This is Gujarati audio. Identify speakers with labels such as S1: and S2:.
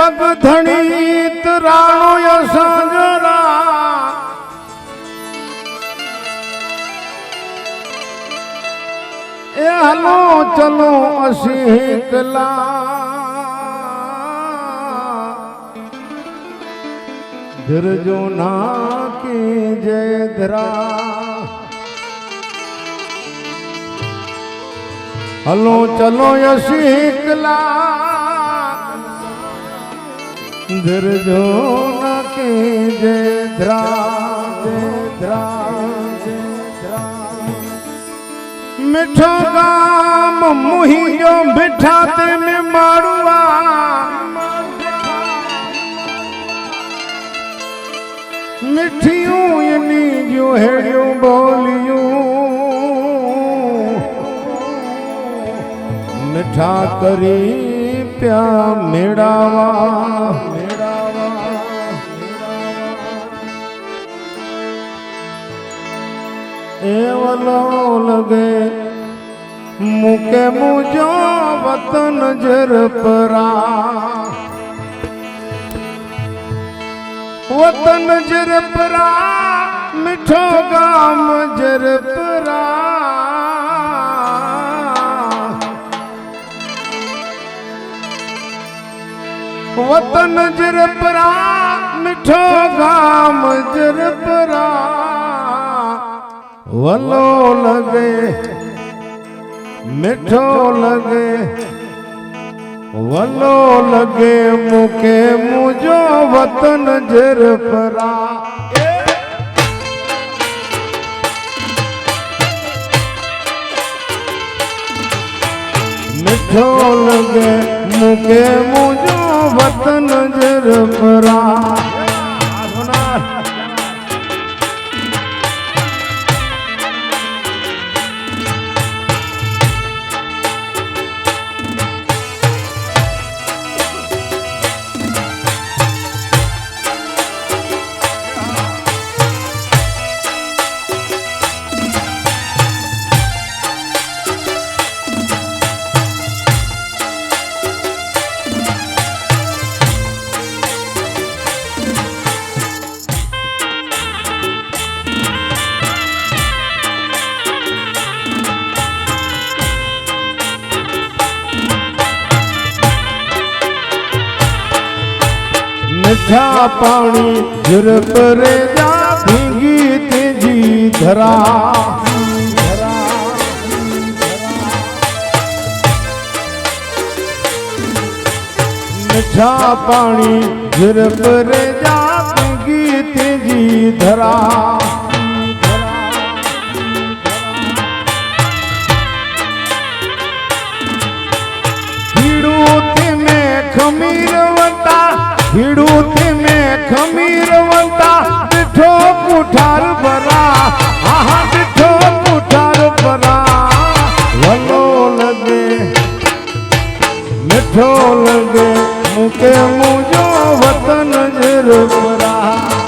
S1: પગ ધણીત રાણો યસજરા એ હલો ચલો અસી કલા ધરજો ના કી જય ધરા. હલો ચલો યસી કલા ધરજો ના કી જય ધરા જય ધરા જય ધરા મીઠો ગામ મુહિયો મીઠા તે મે મારુઆ મીઠિયું એની જો હેડ્યું બોલ્યું. મીઠા કરી પ્યા મેળાવા. એવલો લગે. મુકે મુજો વતન જરપરા વતન જરપરા મીઠો ગામ જરપરા વતન જરપરા મીઠો ગામ જરપરા વલો લગે, મીઠો લગે, વલો લગે મુકે મુજો વતન જરપરા મીઠો લગે મુકે મુજો વતન મીઠા પાણી ઝરપ રે જા, ભીંગી તેજી ધરા. મીઠા પાણી ઝરપ રે જા, ભીંગી તેજી ધરા. ભીડું ભીડું તમે ખમીરવતા દીઠો પુઠાર ભરા. આહા દીઠો પુઠાર ભરા. વલો લગે, મીઠો લગે, મુકે મુજો વતન જરપરા